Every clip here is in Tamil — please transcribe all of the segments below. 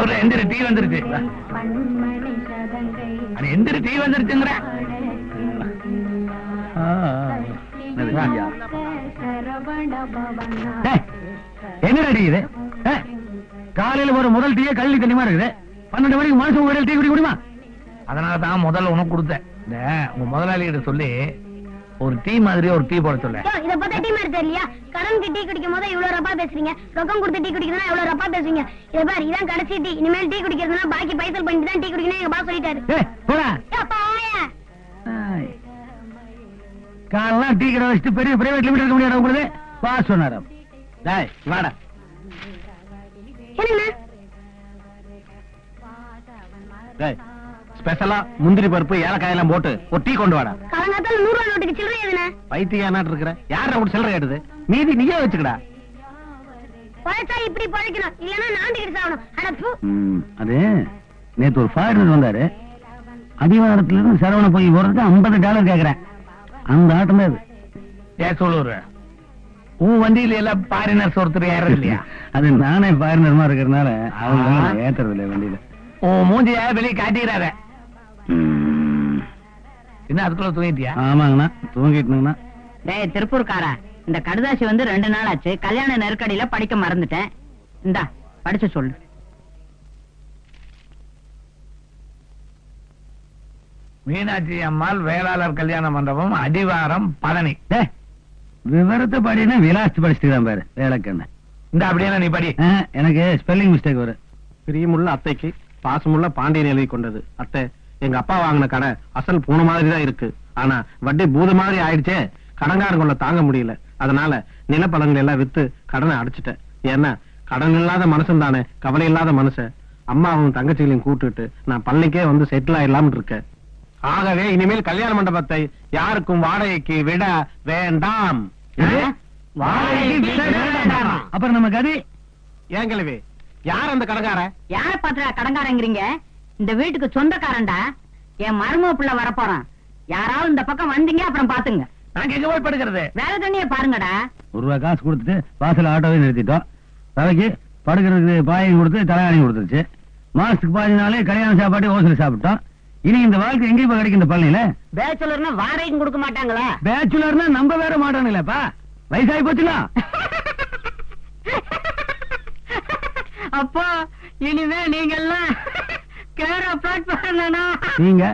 ஒரு எந்திரி டீ வந்துருச்சு. எந்திரி டீ வந்துருச்சுங்கிற. டீ இது? காலையில ஒரு முதல் டீயே கள்ளி தண்ணிமா இருக்குது. பன்னெண்டு மணிக்கு மனுஷன் ஒரு டீ குடி முடியுமா? அதனால தான் முதல்ல உனக்கு கொடுத்தேன். உங்க முதலாளிகிட்ட சொல்லி ஒரு டீ மாதிரி ஒரு டீ போட சொல்ல. இத பார்த்தா டீ மாதிரி தெரியலையா? கடனுக்கு டீ குடிக்கும் போது இவ்வளவு ரப்பா பேசுறீங்க. ரொக்கம் கொடுத்து டீ குடிக்கிறதுனா இவ்வளவு ரப்பா பேசுறீங்க. இத பாரு இதான் கடைசி டீ. இனிமேல் டீ குடிக்கிறதுனா பாக்கி பைசல் பண்ணிட்டு தான் டீ குடிக்கணும் எங்க பாஸ் சொல்லிட்டாரு. போடா. காலெல்லாம் டீ கடை வச்சுட்டு பெரிய பிரைவேட் லிமிட் இருக்க முடியாது உங்களுக்கு? வா சொன்னாரு டேய் வாடா. என்னங்கண்ணா டேய். ஸ்பெஷலா முந்திரி பருப்பு ஏலக்காய் எல்லாம் போட்டு ஒரு டீ கொண்டு வாடா. காலங்காத்தால நூறு ரூபாய் நோட்டுக்கு சில்லறை எதுனா? பைத்தியா நாட்டு இருக்கிற யார கூட சில்லறை கேட்டது மீதி நீயே வச்சுக்கடா. பழச்சா இப்படி பழைக்கணும். இல்லன்னா நாண்டுகிட்டு சாகணும் அட பூ. அது நேத்து ஒரு ஃபாரினர் வந்தாரு அடிவாரத்துல இருந்து சரவண போய் போறதுக்கு ஐம்பது டாலர் கேக்குறேன். அந்த ஆட்டம் தான் ஏன் சொல்லுற உன் வண்டியில எல்லாம் ஃபாரினர்ஸ் ஒருத்தர் ஏறது இல்லையா? அது நானே ஃபாரினர்மா இருக்கிறதுனால அவங்க ஏத்துறது இல்லை வண்டியில. உன் மூஞ்சிய வெளியே காட்டிக்கிறாத என்ன அதுக்குள்ள தூங்கிட்டியா? ஆமாங்கண்ணா தூங்கிட்டுங்கண்ணா. டேய் திருப்பூர்காரா இந்த கடுதாசி வந்து ரெண்டு நாள் ஆச்சு. கல்யாண நெருக்கடியில படிக்க மறந்துட்டேன். இந்தா படிச்சு சொல்லு. மீனாட்சி அம்மாள் வேளாளர் கல்யாண மண்டபம் அடிவாரம் பழனி. விவரத்தை படினா விலாசத்து படிச்சுட்டு பாரு வேலைக்கண்ண. இந்த அப்படியே நீ படி. எனக்கு ஸ்பெல்லிங் மிஸ்டேக் வரும். பிரியமுள்ள அத்தைக்கு பாசமுள்ள பாண்டியன் எழுதி கொண்டது. அத்தை எங்க அப்பா வாங்கின கடை அசல் பூனை மாதிரி தான் இருக்கு. ஆனா வட்டி பூத மாதிரி ஆயிடுச்சே. கடன்காரங்களை தாங்க முடியல. அதனால நிலப்பழங்கள் எல்லாம் வித்து கடனை அடைச்சிட்டேன். ஏன்னா கடன் இல்லாத மனுஷன் தானே கவலை இல்லாத மனுஷன். அம்மாவும் தங்கச்சிகளையும் கூட்டுட்டு நான் பள்ளிக்கே வந்து செட்டில் ஆயிடலாம்னு இருக்கேன். ஆகவே இனிமேல் கல்யாண மண்டபத்தை யாருக்கும் வாடகைக்கு விட வேண்டாம்? அப்புறம் நம்ம கதி? ஏன் கிழவி? யார் அந்த கடன்காரன்? யார பாத்துறா கடங்காரங்கிறீங்க இந்த வீட்டுக்கு சொந்தக்காரன்டா. என் மருமக பிள்ளை வரப்போறான். யாராவது இந்த பக்கம் வந்தீங்க அப்புறம் பாத்துங்க. நாங்க எங்க போய் படுக்கிறது வேலை தண்ணிய பாருங்கடா. ஒரு ரூபா காசு கொடுத்துட்டு வாசல் ஆட்டோவே நிறுத்திட்டோம். தலைக்கு படுக்கிறதுக்கு பாயம் கொடுத்து தலையாணி கொடுத்துருச்சு. மாசத்துக்கு பாதி நாளே கல்யாண சாப்பாடு ஓசல் சாப்பிட்டோம். இனி இந்த வாழ்க்கை எங்கேயும் போய் கிடைக்கும் இந்த பழனியில? பேச்சுலர்னா வாடகைக்கும் கொடுக்க மாட்டாங்களா? பேச்சுலர்னா நம்ப வேற மாட்டானுங்களேப்பா வயசாகி போச்சுங்களா அப்போ இனிமே நீங்க எல்லாம் நீங்க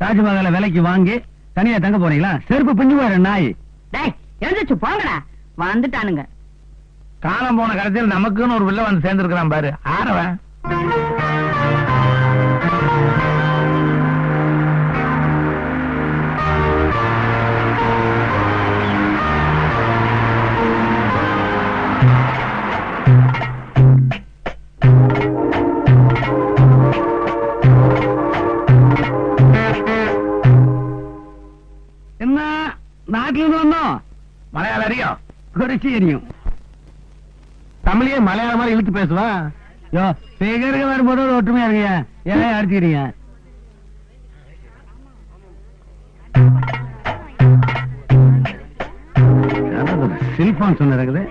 தாஜ்மஹாலை விலைக்கு வாங்கி தனியா தங்க போறீங்களா? செருப்பு பிஞ்சு போயிரு நாய். டேய் எழுந்துச்சு போங்கடா. வந்துட்டானுங்க. காலம் போன கடைசியில் நமக்குன்னு ஒரு வில்ல வந்து சேர்ந்திருக்கிறான் பாரு. ஆரவன் வச்சு எரியும் தமிழையே மலையாள மாதிரி இழுத்து பேசுவா? யோ பிகருக்கு வரும்போது ஒரு ஒற்றுமையா இருக்கீங்க ஏன் அடிச்சுக்கிறீங்க செல்போன் சொன்ன இருக்குது?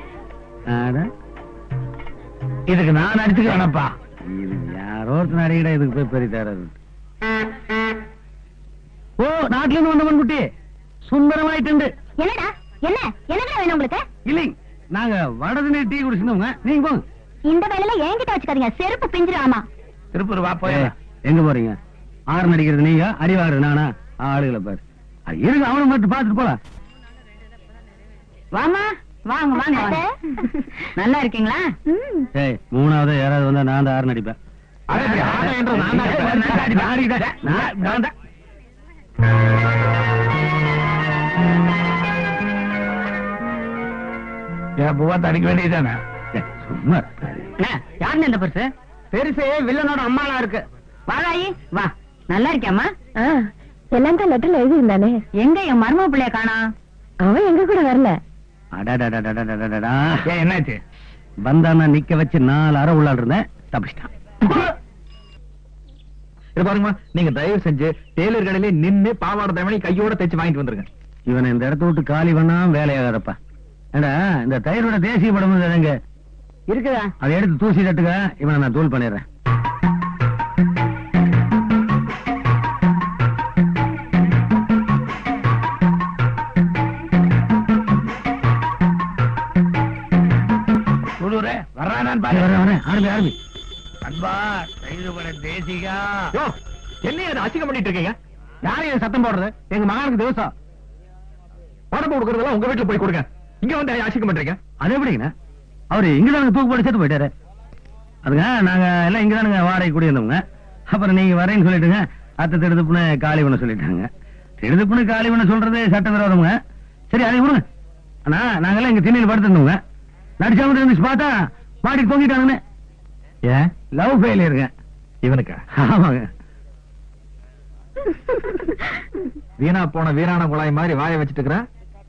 இதுக்கு நான் அடிச்சுக்கிறேனப்பா. இது யாரோ ஒருத்தர் அடிக்கடா இதுக்கு போய் பெரிய தராது ஓ நாட்டுல இருந்து வந்த குட்டி சுந்தரமாயிட்டு என்னடா? என்ன? என்னடா வேணும் உங்களுக்கு? இல்லைங்க. நாங்க வடதுனே டீ குடிச்சிருந்தோங்க. நீங்க போங்க. இந்த வேலையில என்கிட்ட வச்சுக்காதீங்க. செருப்பு பிஞ்சிராமா திருப்பூர் வா போய் எங்க போறீங்க? ஆறு நடிக்கிறது நீங்க வாங்குறது நானா? ஆளுகளை பாரு. இருக்கு அவனை மட்டும் பாத்துட்டு போலாம். வாமா வாங்க வாங்க. நல்லா இருக்கீங்களா? ஏய் மூணாவது யாராவது வந்தா நான் தான் ஆறு அடிப்பேன். நான் தான். நான் தான். என் பூவா தடிக்க வேண்டியதானே சும்மா யாருன்னு இந்த பெருசு பெருசு வில்லனோட அம்மாலாம் இருக்கு. வாதாயி வா. நல்லா இருக்கியாமா எல்லாம் லெட்டர்ல எழுதி இருந்தானே எங்க என் மர்ம பிள்ளைய காணா? அவன் எங்க கூட வரல. என்னாச்சு வந்தானா நிக்க வச்சு நாலு அரை உள்ளாடு இருந்தேன் நீங்க தயவு செஞ்சு டெய்லர் நின்னு பாவாடை தேவனை கையோட தைச்சு வாங்கிட்டு வந்துருங்க இவனை இந்த இடத்த விட்டு காலி வேணாம் வேலையாகிறப்பா ஏண்டா இந்த தயிரோட தேசிய படம் எங்க? இருக்குதா? அதை எடுத்து தூசி தட்டுங்க இவனை நான் தூள் பண்ணிடுறேன். வர்றானான்னு வரேன், பாரு. வரேன், ஆரம்பி ஆரம்பி. அன்பா பண்ண தேசிகா. யோ என்ன அதை அசிங்கம் பண்ணிட்டு இருக்கீங்க? யாரையும் சத்தம் போடுறது? எங்க மகனுக்கு திவசம் உடம்பு கொடுக்கறதெல்லாம் உங்க வீட்டுல போய் கொடுங்க. இங்க வந்து அசிங்கம் பண்றீங்க? அது எப்படிங்கண்ணா அவரு இங்கதானுங்க தூக்கு போட்டு செத்து போயிட்டாரு. அதுங்க நாங்க எல்லாம் இங்கதானுங்க வாடகை குடியிருந்தவங்க. அப்புறம் நீங்க வரேன்னு சொல்லிட்டுங்க அத்தை திடுதுப்புன்னு காலி பண்ண சொல்லிட்டாங்க. திடுதுப்புன்னு காலி பண்ண சொல்றது சட்டவிரோதமுங்க. சரி அதை விடுங்க. ஆனா நாங்கெல்லாம் இங்க திண்ணையில் படுத்திருந்தோங்க. நடிச்சவங்க இருந்துச்சு பார்த்தா மாடிக்கு தொங்கிட்டாங்கன்னு ஏன்? லவ் ஃபெயிலியருங்க இவனுக்கா? ஆமாங்க. வீணா போன வீரான குழாய் மாதிரி வாய வச்சிட்டு இருக்கிற?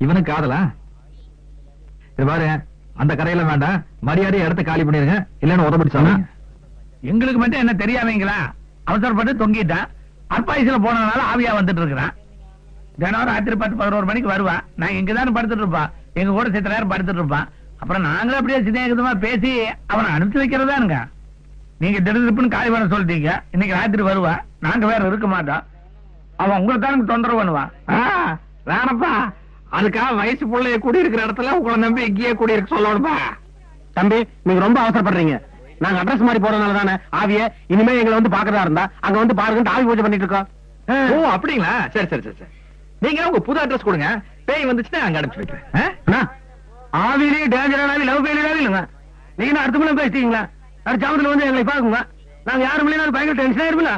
இவனுக்கு காதலா? இது பாரு அந்த கரையில வேண்டாம் மரியாதையை இடத்த காலி பண்ணிருங்க இல்லன்னு உதப்படி சொன்னா எங்களுக்கு மட்டும் என்ன தெரியாதீங்களா அவசரப்பட்டு தொங்கிட்டான் அற்பாயுசுல போனதுனால ஆவியா வந்துட்டு இருக்கிறான். தினம் ராத்திரி பத்து பதினோரு மணிக்கு வருவான் நான் இங்கதான் படுத்துட்டு இருப்பான் எங்க கூட சித்த நேரம் படுத்துட்டு இருப்பான் அப்புறம் நாங்களும் அப்படியே சிநேகிதமா பேசி அவனை அனுப்பிச்சு வைக்கிறதானுங்க நீங்க திடீர்னு காலி பண்ண சொல்லிட்டீங்க. இன்னைக்கு ராத்திரி வருவா. நாங்க வேற இருக்க மாட்டோம். அவன் உங்களுக்கு தான் தொந்தரவு பண்ணுவான். வேணப்பா. அதுக்காக வயசு பிள்ளைய கூடி இருக்கிற இடத்துல உங்களை நம்பி இங்கேயே கூடி இருக்க சொல்லணும்பா தம்பி நீங்க ரொம்ப அவசரப்படுறீங்க. நாங்க அட்ரஸ் மாதிரி போறதுனால தானே ஆவிய இனிமே எங்களை வந்து பாக்குறதா இருந்தா அங்க வந்து பாருங்க ஆவி பூஜை பண்ணிட்டு இருக்கோம். ஓ அப்படிங்களா? சரி சரி சரி சரி. நீங்க உங்க புது அட்ரஸ் கொடுங்க. பேய் வந்துச்சுன்னா அங்க அனுப்பிச்சு அண்ணா, ஆவியிலேயே டேஞ்சரானாவே லவ் ஃபெயிலியராவே இல்லைங்க. நீங்க அடுத்த மணி பேசிட்டீங்களா அடுத்த சாமத்துல வந்து எங்களை பாக்குங்க நாங்க யாரும் இல்லைனாலும் பயங்கர டென்ஷன் ஆயிருமில்ல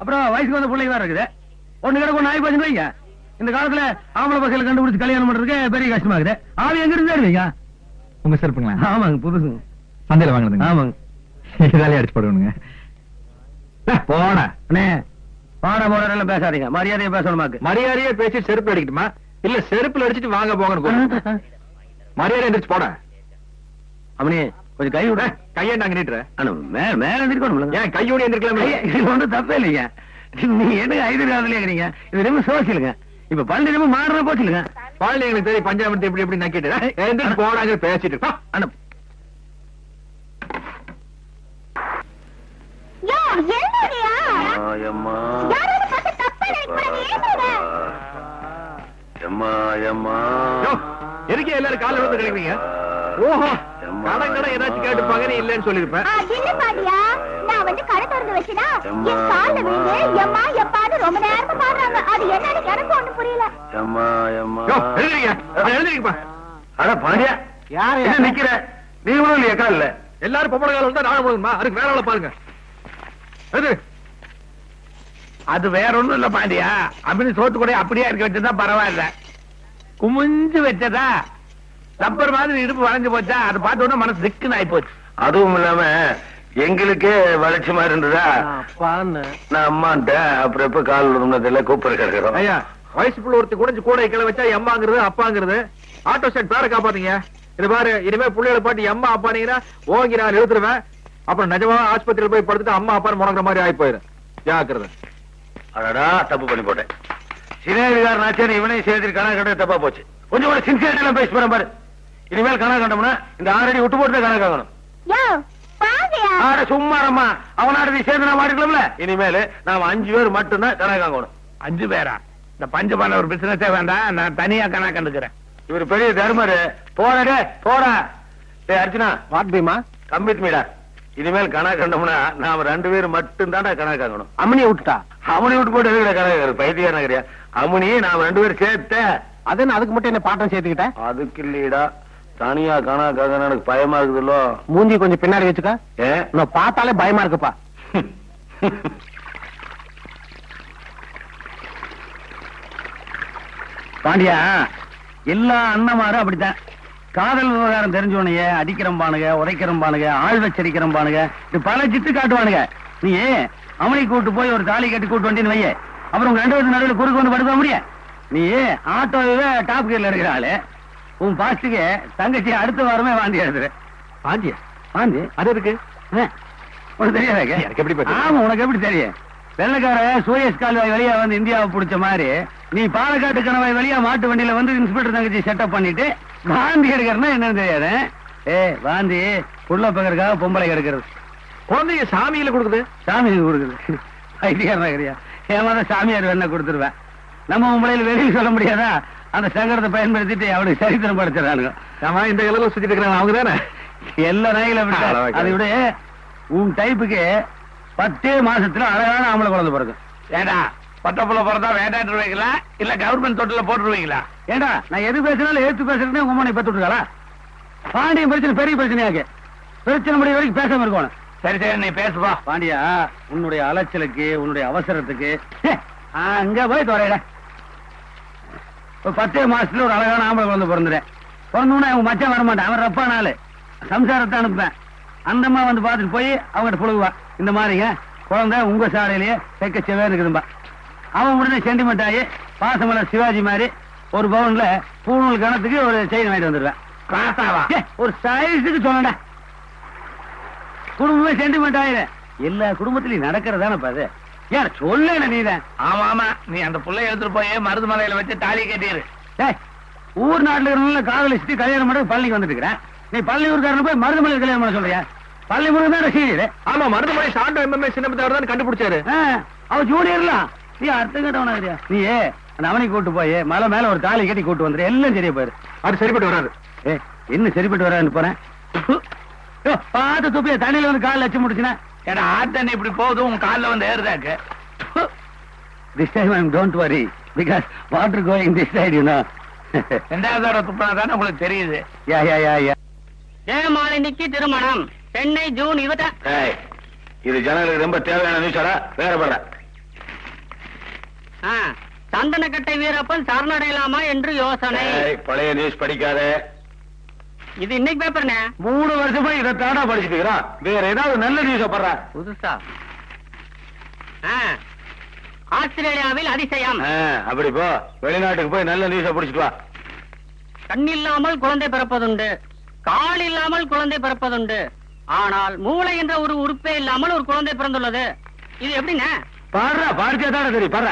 அப்புறம் வயசுக்கு வந்த பிள்ளைங்க வேற இருக்குது. ஒண்ணு கிடக்கு ஒண்ணு ஆகி போச்சுன்னு வைங்க. இந்த காலத்துல ஆம்பளை பசங்களை கண்டுபிடிச்சு கல்யாணம் பண்றதுக்கு பெரிய கஷ்டமா இருக்குது ஆவி எங்க இருந்து வைங்க உங்க செருப்புங்களா? ஆமாங்க புதுசு. சந்தையில வாங்கினதுங்க. ஆமாங்க. இதாலே அடிச்சு போடுவனுங்க. போன அண்ணே பாட போட எல்லாம் பேசாதீங்க. மரியாதையை பேசணுமாக்கு மரியாதையே பேசி செருப்பு அடிக்கட்டுமா? இல்ல செருப்புல அடிச்சிட்டு வாங்க போங்கன்னு மரியாதை எந்திரிச்சு போட. அவனே கொஞ்சம் கை விட. கையை நாங்க நீட்டுற அண்ணா, மேல மேல எந்திரிக்கணும் ஏன் கையோட எந்திரிக்கலாமே? இது ஒண்ணும் தப்பே இல்லைங்க. நீங்க என்ன ஐதராபாத்ல இருக்கிறீங்க? இது ரொம்ப சோசியலுங்க. இப்ப பள்ளி ரொம்ப மாறின போச்சு இல்லைங்க பால் எங்களுக்கு தெரியும் பஞ்சாபத்தை எப்படி எப்படி நக்கிட்டு போடாங்க பேசிட்டு யோ, எதுக்கு எல்லாரும் கால விழுந்து கிடைக்கிறீங்க? ஓஹோ கடன் ஏதாச்சும் கேட்டு பகனி இல்லைன்னு சொல்லிருப்பேன் ஆ, என்ன பாடியா நான் வந்து கடை திறந்து வச்சுனா என் கால்ல விழுந்து எம்மா எப்பான்னு ரொம்ப நேரமா பாடுறாங்க. அது என்னன்னு நீங்களும் இல்லையா கால்ல எல்லாரும் பொம்பளை காலம் தான் நானும் போடுங்கம்மா அதுக்கு வேற பாருங்க. அது வேற ஒண்ணும் இல்ல பாண்டியா. அப்படின்னு சோத்து கூட அப்படியே இருக்க வச்சதா பரவாயில்ல. குமிஞ்சு வச்சதா? ரப்பர் மாதிரி இடுப்பு வளைஞ்சு போச்சா? அதை பார்த்த உடனே மனசு திக்குன்னு ஆயி போச்சு அதுவும் இல்லாம எங்களுக்கே வளர்ச்சிமா இருந்ததா? நான் அம்மான்ட்ட அப்புறம் எப்ப கால் விழுந்ததில்ல கூப்பிட கிடக்கிறோம். ஐயா வயசு புள்ள ஒருத்தி குடிஞ்சு கூட கிளை வச்சா எம்மாங்கிறது அப்பாங்கிறது ஆட்டோ ஸ்டாண்ட் பேரை காப்பாத்தீங்க. இது பாரு இனிமே புள்ளைகளை பாட்டு எம்மா அப்பானீங்கன்னா ஓங்கி நான் எழுத்துருவேன் அப்புறம் நிஜமா ஆஸ்பத்திரியில போய் படுத்துட்டு அம்மா அப்பான்னு முடங்குற மாதிரி ஆகி போயிடும் ஜாக்கிரதை. அடடா தப்பு பண்ணி போட்டேன். சினேரிகார் நாச்சேன் இவனையும் சேர்த்து கண்டது தப்பா போச்சு. கொஞ்சம் கூட சின்சியரிட்டி எல்லாம் பேசி போறேன் பாரு. இனிமேல் கண்டோம்னா இந்த ஆறடி விட்டு போட்டு யோ பாங்கயா ஆட சும்மா ரம்மா அவனாட நீ சேர்ந்து நான் மாட்டிக்கலாம்ல? இனிமேல் நாம அஞ்சு பேர் மட்டும்தான் ஆகணும் அஞ்சு பேரா? இந்த பஞ்சு பண்ண ஒரு பிசினஸே வேண்டாம் நான் தனியா கணக்கு கண்டுக்கிறேன். இவர் பெரிய தர்மரு. போடா போடா. டேய் அர்ச்சனா. வாட் பீமா? மீடா இனிமேல் கணக்கு கண்டோம்னா நாம ரெண்டு பேர் மட்டும் தான்டா கணக்கு ஆகணும் அம்மனியை விட்டுட்டா? அவனை விட்டு போட்டு எதுக்குடா கணக்கு பைத்தியா நகரியா? அவனையே நாம ரெண்டு பேரும் சேர்த்த. அது என்ன அதுக்கு மட்டும் என்ன பாட்டம் சேர்த்துக்கிட்டேன் அதுக்கு இல்லையடா. தனியா கணக்காக எனக்கு பயமா இருக்குதுல்ல. மூஞ்சி கொஞ்சம் பின்னாடி வச்சுக்க. நான் பார்த்தாலே பயமா இருக்குப்பா. பாண்டியா எல்லா அண்ணமாரும் அப்படித்தான். காதல் விவகாரம் தெரிஞ்சவனைய அடிக்கிறம்பானுங்க உதைக்கிறம்பானுங்க ஆள் வச்சரிக்கிறம்பானுங்க இது பல சித்து காட்டுவானுங்க. நீ அவனை கூட்டு போய் ஒரு தாலி கட்டி கூட்டு வண்டின்னு வைய? அப்புறம் உங்க ரெண்டு பேருக்கு நடுவில் குறுக்கு வந்து படுக்க முடியும் நீ ஆட்டோவே டாப் கியர்ல இருக்கிற ஆளு? உன் பாஸ்டுக்கு தங்கச்சி அடுத்த வாரமே வாந்தி எடுத்துரு. பாண்டியா வாந்தி? அது இருக்கு உனக்கு தெரியாதா எனக்கு எப்படி? ஆமா உனக்கு எப்படி தெரியும்? வெள்ளக்கார சூயஸ் கால்வாய் வழியா வந்து இந்தியாவை புடிச்ச மாதிரி நீ பாலக்காட்டு கணவாய் வழியா மாட்டு வண்டியில வந்து இன்ஸ்பெக்டர் தங்கச்சி செட்டப் பண்ணிட்டு வாந்தி எடுக்கிறனா என்னன்னு தெரியாது. ஏ வாந்தி புள்ள பக்கறதுக்காக பொம்பளை கிடக்கிறது. குழந்தைய சாமியில கொடுக்குது? சாமிக்கு கொடுக்குது. ஐடியா ஏமாத சாமியார் வேணா கொடுத்துருவேன். நம்ம பொம்பளையில வெளியே சொல்ல முடியாதா? அந்த சங்கடத்தை பயன்படுத்திட்டு அவனுக்கு சரித்திரம் படைச்சிடறானுங்க. ஆமா இந்த கலர்ல சுத்திட்டு இருக்கிறாங்க அவங்க தானே? எல்லா நாய்களை விட அளவா இருக்கு. அதை விட. உன் டைப்புக்கு பத்தே மாசத்துல அழகான ஆம்பளை குழந்தை பிறகு. ஏடா பட்ட புள்ள பிறந்தா வேண்டாட்டுருவீங்களா இல்ல கவர்மெண்ட் தொட்டில போட்டுருவீங்களா? ஏண்டா நான் எது பேசினாலும் எடுத்து பேசுறேன்னு உங்க மனை பத்து விட்டுருக்காளா பாண்டியன் பிரச்சனை பெரிய பிரச்சனையாக்கு பிரச்சனை முடிய வரைக்கும் பேசாம இருக்கணும். சரி சரி நீ பேசுவா பாண்டியா உன்னுடைய அலைச்சலுக்கு உன்னுடைய அவசரத்துக்கு அங்க போய் துறையிட பத்தே மாசத்துல ஒரு அழகான ஆம்பளை குழந்தை பிறந்துறேன் பிறந்தோடனே அவங்க மச்சான் வர மாட்டான் அவன் ரப்பா நாள் சம்சாரத்தை அனுப்புவேன். அந்தம்மா வந்து பார்த்துட்டு போய் அவங்ககிட்ட புழுகுவா இந்த மாதிரிங்க குழந்தை உங்க சாலையிலேயே செக்க செவே இருக்குதும்பா. அவன் உடனே சென்டிமெண்ட் ஆகி பாசமலர் சிவாஜி மாதிரி ஒரு பவுன்ல பூணூல் கணத்துக்கு ஒரு செயின் வாங்கிட்டு வந்துடுவேன் ஒரு சைஸுக்கு சொல்லடா குடும்பமே சென்டிமெண்ட் ஆயிரு எல்லா குடும்பத்திலயும் நடக்கிறதானப்பா அது? யார் சொல்ல நீதான். ஆமா ஆமா. நீ அந்த புள்ளைய எடுத்துட்டு போய் மருது மலையில வச்சு தாலி கட்டிரு டேய், ஊர் நாட்டுல இருக்கிறவங்க காதலிச்சுட்டு கல்யாணம் பண்ணி பள்ளிக்கு வந்துட்டு இருக்கிறேன். நீ பள்ளி ஊருக்காரன் போய் மருதமலை கல்யாணம் பண்ண சொல்றியா? பள்ளி முருகன் தான் ரசிகர் ஆமா மருதுமலை சாண்டோ எம்எம்ஏ சின்னப்பத்தவர் தான் கண்டுபிடிச்சாரு. அவன் ஜூனியர்லாம் நீ அர்த்தம் கேட்டவனா நீ அந்த அவனைக்கு கூட்டு போய் மலை மேல ஒரு தாலி கட்டி கூட்டு வந்துரு எல்லாம் சரியா போயிரு. அது சரிப்பட்டு வராது ஏ என்ன சரிப்பட்டு வரான்னு போறேன்? யோ, பார்த்து துப்பிய தண்ணியில வந்து கால் லட்சம் முடிச்சுனா? ஏடா ஆத்தண்ணி இப்படி போகுது உன் கால்ல வந்து ஏறுதாக்கு This time I'm don't worry because water going this side, you know. ரெண்டாவது தடவை துப்புனா தானே உங்களுக்கு தெரியுது. Yeah, yeah, yeah, yeah. ஜெயமாலினிக்கு திருமணம். சென்னை ஜூன் இருபத்தி இது ஜனங்களுக்கு ரொம்ப தேவையான நியூஸாடா வேற படுற. சந்தனக்கட்டை வீரப்பன் சரணடையலாமா என்று யோசனை. பழைய நியூஸ் படிக்காத. இது இன்னைக்கு பேப்பர்னே மூணு வருஷமா இதை தாடா படிச்சுட்டு இருக்கிறான் வேற ஏதாவது நல்ல நியூஸ படுற. புதுசா? ஆஸ்திரேலியாவில் அதிசயம். அப்படி போ. வெளிநாட்டுக்கு போய் நல்ல நியூஸ பிடிச்சிட்டு வா. கண்ணில்லாமல் குழந்தை பிறப்பதுண்டு. கால் இல்லாமல் குழந்தை பிறப்பதுண்டு. ஆனால் மூளை என்ற ஒரு உறுப்பே இல்லாமல் ஒரு குழந்தை பிறந்துள்ளது. இது எப்படிங்க? பாடுறா பாடிச்சா தானே தெரியும் பாடுற.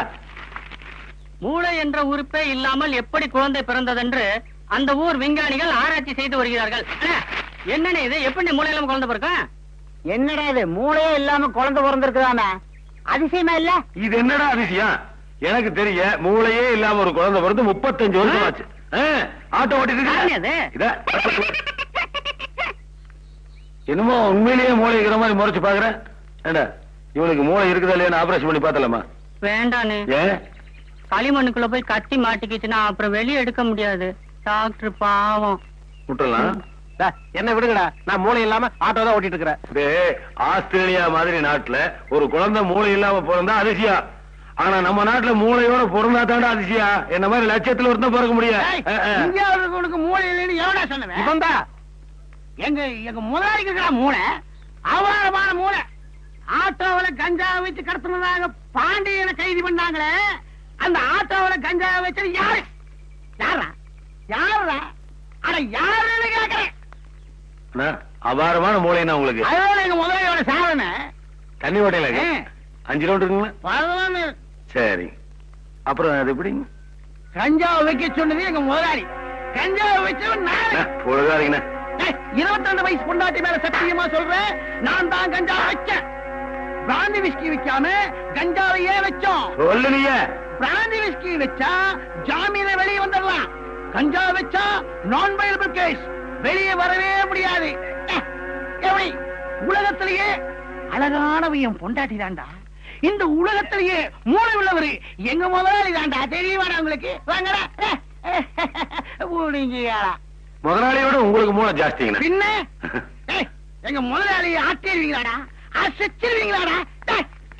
மூளை என்ற உறுப்பே இல்லாமல் எப்படி குழந்தை பிறந்ததென்று அந்த ஊர் விஞ்ஞானிகள் ஆராய்ச்சி செய்து வருகிறார்கள். என்னண்ணே இது? எப்படி மூளை இல்லாம குழந்தை பிறக்கும்? என்னடா இது? மூளையே இல்லாம குழந்தை பிறந்திருக்குதாமே? அதிசயமா இல்ல? இது என்னடா அதிசயம்? எனக்கு தெரிய மூளையே இல்லாம ஒரு குழந்தை பிறந்து முப்பத்தஞ்சு வருஷம் ஆச்சு ஆட்டோ ஓட்டிட்டு யாருங்க இருக்க? அது? இதா. என்னமோ உண்மையிலேயே மூளை இருக்கிற மாதிரி முறைச்சு பாக்குறேன் ஏண்டா இவனுக்கு மூளை இருக்குதா இல்லையா ஆபரேஷன் பண்ணி பார்த்தலாமா வேண்டானே ஏன்? களிமண்ணுக்குள்ள போய் கத்தி மாட்டிக்கிச்சுன்னா அப்புறம் வெளியே எடுக்க முடியாது. டாக்டர் பாவம். விட்டுறலாம் என்ன விடுங்கடா. நான் மூளை இல்லாம ஆட்டோ தான் ஓட்டிட்டு இருக்கிறேன். ஆஸ்திரேலியா மாதிரி நாட்டுல ஒரு குழந்தை மூளை இல்லாம பிறந்தா அதிசயம் ஆனா நம்ம நாட்டுல மூளையோட பிறந்தா தாண்டா அதிசயம் என்ன மாதிரி லட்சத்துல ஒருத்தன் பிறக்க முடியாது. இந்தியாவுக்கு மூளை இல்லைன்னு எவனா சொன்னவன்? இவன் தான் எங்க எங்க முதலாளிக்கு மூளை. அபாரமான மூளை. ஆட்டோவுல கஞ்சா வச்சு கடத்தினதாக பாண்டியனை கைது பண்ணாங்களே அந்த ஆட்டோவுல கஞ்சா வச்சது யாரு? யாரா யாரா அட யாருன்னு கேக்குறேன். அபாரமான மூளைன்னா உங்களுக்கு. அதோட எங்க முதலாளியோட சாதனை. தண்ணி ஓட்டையில. அஞ்சு ரவுண்ட் இருக்குங்களா? சரி. அப்புறம் அது எப்படி? கஞ்சாவை வைக்க சொன்னது எங்க முதலாளி. கஞ்சாவை வச்சவன் நானு. பொழுதா இருக்குண்ணா. இருபத்தி ரெண்டு வயசு பொண்டாட்டி மேல சத்தியமா சொல்றேன் நான் தான் கஞ்சா வச்சேன் பிராந்தி விஸ்கி வைக்காம கஞ்சாவையே வச்சோம் பிராந்தி விஸ்கி வச்சா ஜாமீன வெளியே வந்துடலாம் கஞ்சா வச்சா நான் பைலபிள் கேஸ் வெளியே வரவே முடியாது எப்படி? உலகத்திலேயே அழகானவையும் பொண்டாட்டி தாண்டா இந்த உலகத்திலேயே மூளை உள்ளவர் எங்க முதலாளி தாண்டா தெரியுமாடா உங்களுக்கு வாங்கடா ஊடிங்கடா முதலாளியோட உங்களுக்கு மூளை ஜாஸ்திங்கண்ணா. பின்ன? ஏய், எங்க முதலாளியை ஆட்டிடுவீங்களாடா? அசைச்சிருவீங்களாடா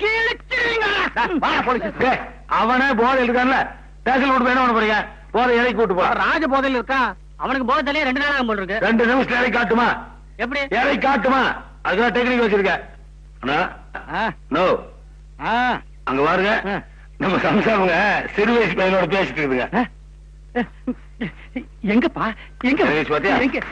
கிழிச்சிருவீங்களாடா அவனே போதை இருக்கான்ல. ஸ்டேஷன் விட்டு போய் என்ன போறீங்க? போதை இறக்கி கூட்டு போ. ராஜ போதையில் இருக்கான் அவனுக்கு போதையிலே ரெண்டு நாள் ஆகும் போல் இருக்கு. ரெண்டு நிமிஷம் இறக்கி காட்டுமா? எப்படி? இறக்கி காட்டுமா? அதுதான் டெக்னிக் வச்சிருக்க. அண்ணா நோ. அங்க பாருங்க. நம்ம சம்சாரங்க சிறு வயசு பையனோட பேசிட்டு இருக்குதுங்க. எங்கப்பா எங்க எங்க?